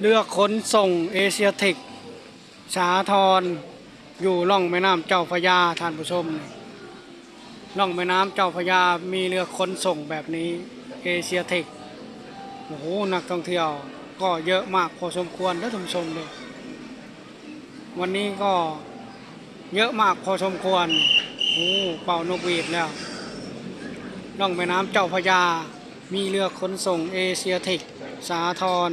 เรือขนส่งเอเชียทิก สาทรอยู่ล่องแม่น้ำเจ้าพระยาท่านผู้ชมนี่ล่องแม่น้ำเจ้าพระยามีเรือขนส่งแบบนี้เอเชียทิกโอ้โหนักท่องเที่ยวก็เยอะมากพอสมควรแล้วท่านผู้ชมเลยวันนี้ก็เยอะมากพอสมควรโอ้เป่านกหวีดแล้วล่องแม่น้ำเจ้าพระยามีเรือขนส่งเอเชียทิก สาทร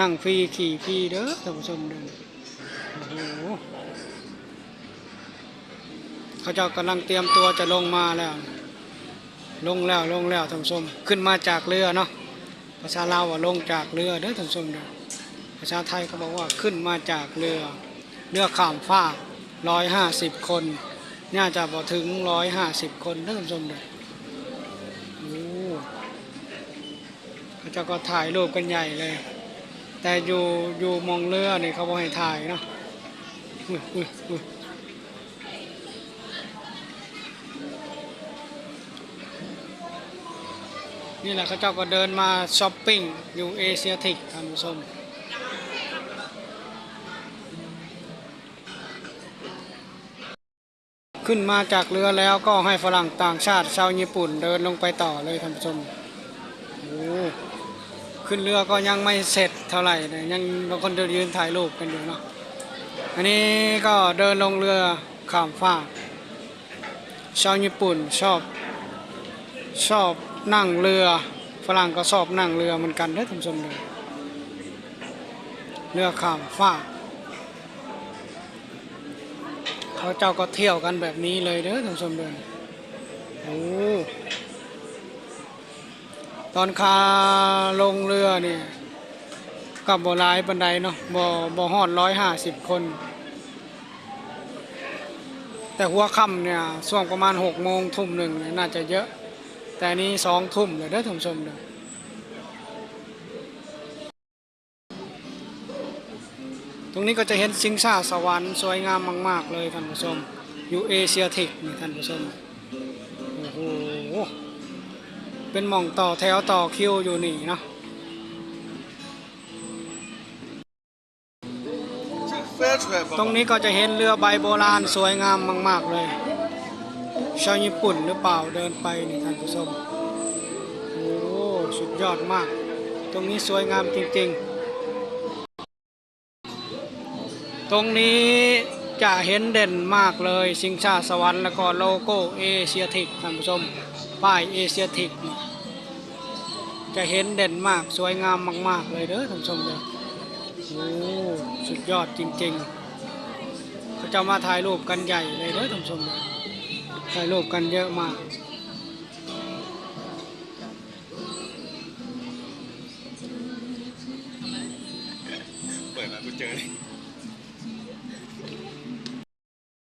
นั่งฟรีขี่ฟรีเด้อท่านผู้ชมเด้อโอ้โหเขาเจ้ากำลังเตรียมตัวจะลงมาแล้ว ลงแล้วลงแล้วท่านผู้ชมขึ้นมาจากเรือเนาะภาษาลาวว่าลงจากเรือเด้อท่านผู้ชมเด้อภาษาไทยเขาบอกว่าขึ้นมาจากเรือเรือข้ามฟากร้อยห้าสิบคนน่าจะพอถึงร้อยห้าสิบคนท่านผู้ชมเด้อโอ้เขาเจ้าก็ถ่ายรูปกันใหญ่เลย แต่อยู่อยู่มองเรือนี่เขาบอกให้ถ่ายเนาะอุ้ยอุ้ยอุ้ยนี่แหละเขาเจ้าก็เดินมาช้อปปิ้งอยู่เอเชียทิกท่านผู้ชมขึ้นมาจากเรือแล้วก็ให้ฝรั่งต่างชาติชาวญี่ปุ่นเดินลงไปต่อเลยท่านผู้ชมโอ้ ขึ้นเรือก็ยังไม่เสร็จเท่าไหร่นะยังบางคนเดินยืนถ่ายรูปกันอยู่เนาะอันนี้ก็เดินลงเรือข้ามฟากชาวญี่ปุ่นชอบชอบนั่งเรือฝรั่งก็ชอบนั่งเรือเหมือนกันเด้อท่านผู้ชมเลยเรือข้ามฟากเขาเจ้าก็เที่ยวกันแบบนี้เลยเด้อท่านผู้ชมเดินโอ้ ตอนคาลงเรือเนี่ยกับบ่หลายบันไดเนาะบ่บ่ฮอดร้อยห้าสิบคน แต่หัวค่ำเนี่ยช่วงประมาณหกโมงทุ่มหนึ่งน่าจะเยอะ แต่นี้สองทุ่มเลยเด้อท่านผู้ชมเด้อตรงนี้ก็จะเห็นสิงสาสวรรค์สวยงามมาก ๆ เลยท่านผู้ชมอยู่เอเชียทิกนี่ท่านผู้ชม เป็นหม่องต่อแถวต่อคิวอยู่นี่เนาะตรงนี้ก็จะเห็นเรือใบโบราณสวยงามมาก ๆ เลย ชาวญี่ปุ่นหรือเปล่าเดินไปนี่ท่านผู้ชมโอ้สุดยอดมาก ตรงนี้สวยงามจริง ๆ ตรงนี้จะเห็นเด่นมากเลย สิงชาสวรรค์แล้วก็โลโก้เอเชียทิกท่านผู้ชม ป้ายเอเชียทิกจะเห็นเด่นมากสวยงามมาก ๆ เลยเด้อท่านผู้ชมเด้อโอ้สุดยอดจริงๆเขาจะมาถ่ายรูปกันใหญ่เลยเด้อท่านผู้ชมถ่ายรูปกันเยอะมากเปิดมากูเจอเลย